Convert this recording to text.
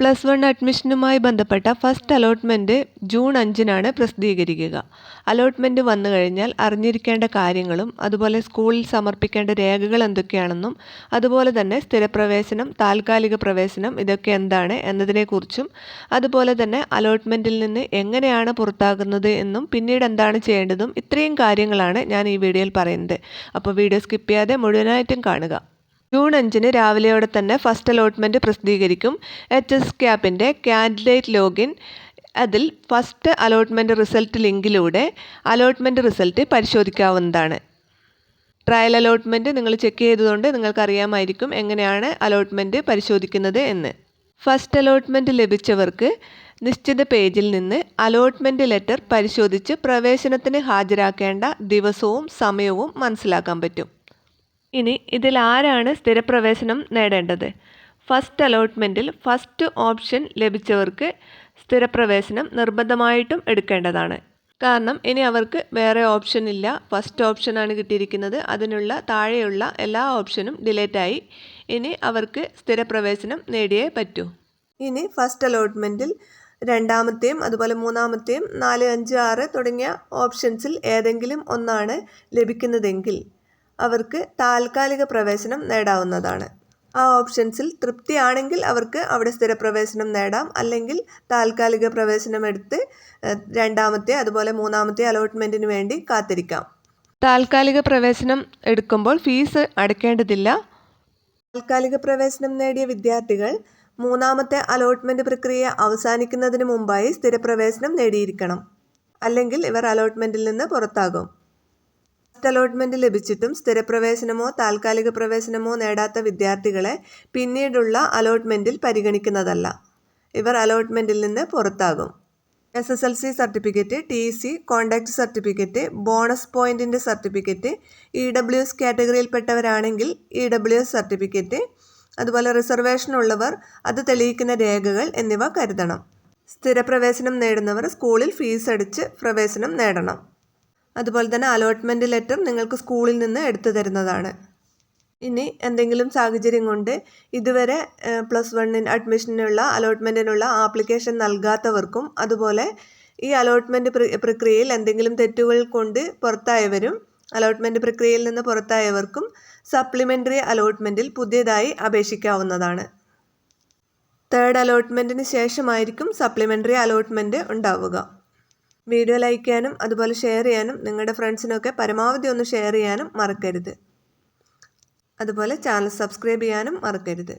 Plus one അഡ്മിഷനുമായി ബന്ധപ്പെട്ട first allotment June അഞ്ചിനാണ് പ്രസിദ്ധീകരിക്കുക. Allotment വന്നു കഴിഞ്ഞാൽ അറിഞ്ഞിരിക്കേണ്ട കാര്യങ്ങളും അതുപോലെ സ്കൂളിൽ സമർപ്പിക്കേണ്ട രേഖകൾ എന്തൊക്കെയാണെന്നും അതുപോലെ തന്നെ സ്ഥിരപ്രവേശനം താൽക്കാലിക പ്രവേശനം ഇതൊക്കെ എന്താണ് എന്നതിനെക്കുറിച്ചും അതുപോലെ തന്നെ അലോട്ട്മെന്റിൽ നിന്ന് എങ്ങനെയാണ് പുറത്താകുന്നത് എന്നും പിന്നീട് എന്താണ് ചെയ്യേണ്ടതും ഇത്രയും കാര്യങ്ങളാണ് ഞാൻ ഈ വീഡിയോയിൽ പറയുന്നത്. അപ്പോൾ വീഡിയോ സ്കിപ്പ് ചെയ്യാതെ മുഴുവനായിട്ടും കാണുക. ജൂൺ അഞ്ചിന് രാവിലെയോടെ തന്നെ ഫസ്റ്റ് അലോട്ട്മെന്റ് പ്രസിദ്ധീകരിക്കും. എച്ച് എസ് ക്യാപ്പിന്റെ കാൻഡിഡേറ്റ് ലോഗിൻ. അതിൽ ഫസ്റ്റ് അലോട്ട്മെന്റ് റിസൾട്ട് ലിങ്കിലൂടെ അലോട്ട്മെന്റ് റിസൾട്ട് പരിശോധിക്കാവുന്നതാണ്. ട്രയൽ അലോട്ട്മെന്റ് നിങ്ങൾ ചെക്ക് ചെയ്തതുകൊണ്ട് നിങ്ങൾക്കറിയാമായിരിക്കും എങ്ങനെയാണ് അലോട്ട്മെന്റ് പരിശോധിക്കുന്നത് എന്ന്. ഫസ്റ്റ് അലോട്ട്മെന്റ് ലഭിച്ചവർക്ക് നിശ്ചിത പേജിൽ നിന്ന് അലോട്ട്മെന്റ് ലെറ്റർ പരിശോധിച്ച് പ്രവേശനത്തിന് ഹാജരാക്കേണ്ട ദിവസവും സമയവും മനസ്സിലാക്കാൻ പറ്റും. ഇനി ഇതിൽ ആരാണ് സ്ഥിരപ്രവേശനം നേടേണ്ടത്? ഫസ്റ്റ് അലോട്ട്മെന്റിൽ ഫസ്റ്റ് ഓപ്ഷൻ ലഭിച്ചവർക്ക് സ്ഥിരപ്രവേശനം നിർബന്ധമായിട്ടും എടുക്കേണ്ടതാണ്. കാരണം ഇനി അവർക്ക് വേറെ ഓപ്ഷൻ ഇല്ല. ഫസ്റ്റ് ഓപ്ഷനാണ് കിട്ടിയിരിക്കുന്നത്. അതിനുള്ള താഴെയുള്ള എല്ലാ ഓപ്ഷനും ഡിലേറ്റായി ഇനി അവർക്ക് സ്ഥിരപ്രവേശനം നേടിയേ പറ്റൂ. ഇനി ഫസ്റ്റ് അലോട്ട്മെന്റിൽ രണ്ടാമത്തെയും അതുപോലെ മൂന്നാമത്തെയും നാല് അഞ്ച് ആറ് തുടങ്ങിയ ഓപ്ഷൻസിൽ ഏതെങ്കിലും ഒന്നാണ് ലഭിക്കുന്നതെങ്കിൽ അവർക്ക് താൽക്കാലിക പ്രവേശനം നേടാവുന്നതാണ്. ആ ഓപ്ഷൻസിൽ തൃപ്തിയാണെങ്കിൽ അവർക്ക് അവിടെ സ്ഥിരപ്രവേശനം നേടാം. അല്ലെങ്കിൽ താൽക്കാലിക പ്രവേശനം എടുത്ത് രണ്ടാമത്തെ അതുപോലെ മൂന്നാമത്തെ അലോട്ട്മെന്റിന് വേണ്ടി കാത്തിരിക്കാം. താൽക്കാലിക പ്രവേശനം എടുക്കുമ്പോൾ ഫീസ് അടയ്ക്കേണ്ടതില്ല. താൽക്കാലിക പ്രവേശനം നേടിയ വിദ്യാർത്ഥികൾ മൂന്നാമത്തെ അലോട്ട്മെന്റ് പ്രക്രിയ അവസാനിക്കുന്നതിന് മുമ്പായി സ്ഥിരപ്രവേശനം നേടിയിരിക്കണം. അല്ലെങ്കിൽ ഇവർ അലോട്ട്മെന്റിൽ നിന്ന് പുറത്താകും. ഫസ്റ്റ് അലോട്ട്മെന്റ് ലഭിച്ചിട്ടും സ്ഥിരപ്രവേശനമോ താൽക്കാലിക പ്രവേശനമോ നേടാത്ത വിദ്യാർത്ഥികളെ പിന്നീടുള്ള അലോട്ട്മെന്റിൽ പരിഗണിക്കുന്നതല്ല. ഇവർ അലോട്ട്മെന്റിൽ നിന്ന് പുറത്താകും. S S L C certificate T C conduct certificate bonus പോയിന്റിന്റെ സർട്ടിഫിക്കറ്റ് ഇ ഡബ്ല്യു എസ് കാറ്റഗറിയിൽപ്പെട്ടവരാണെങ്കിൽ ഇ ഡബ്ല്യു എസ് സർട്ടിഫിക്കറ്റ് അതുപോലെ റിസർവേഷൻ ഉള്ളവർ അത് തെളിയിക്കുന്ന രേഖകൾ എന്നിവ കരുതണം. സ്ഥിരപ്രവേശനം നേടുന്നവർ സ്കൂളിൽ ഫീസ് അടിച്ച് പ്രവേശനം നേടണം. അതുപോലെ തന്നെ അലോട്ട്മെന്റ് ലെറ്റർ നിങ്ങൾക്ക് സ്കൂളിൽ നിന്ന് എടുത്തു തരുന്നതാണ്. ഇനി എന്തെങ്കിലും സാഹചര്യം കൊണ്ട് ഇതുവരെ പ്ലസ് വണ്ണിന് അഡ്മിഷനുള്ള അലോട്ട്മെന്റിനുള്ള ആപ്ലിക്കേഷൻ നൽകാത്തവർക്കും അതുപോലെ ഈ അലോട്ട്മെന്റ് പ്രക്രിയയിൽ എന്തെങ്കിലും തെറ്റുകൾ കൊണ്ട് പുറത്തായവരും അലോട്ട്മെന്റ് പ്രക്രിയയിൽ നിന്ന് പുറത്തായവർക്കും സപ്ലിമെന്ററി അലോട്ട്മെന്റിൽ പുതിയതായി അപേക്ഷിക്കാവുന്നതാണ്. തേർഡ് അലോട്ട്മെന്റിന് ശേഷമായിരിക്കും സപ്ലിമെന്ററി അലോട്ട്മെന്റ് ഉണ്ടാവുക. വീഡിയോ ലൈക്ക് ചെയ്യാനും അതുപോലെ ഷെയർ ചെയ്യാനും നിങ്ങളുടെ ഫ്രണ്ട്സിനൊക്കെ പരമാവധി ഒന്ന് ഷെയർ ചെയ്യാനും മറക്കരുത്. അതുപോലെ ചാനൽ സബ്സ്ക്രൈബ് ചെയ്യാനും മറക്കരുത്.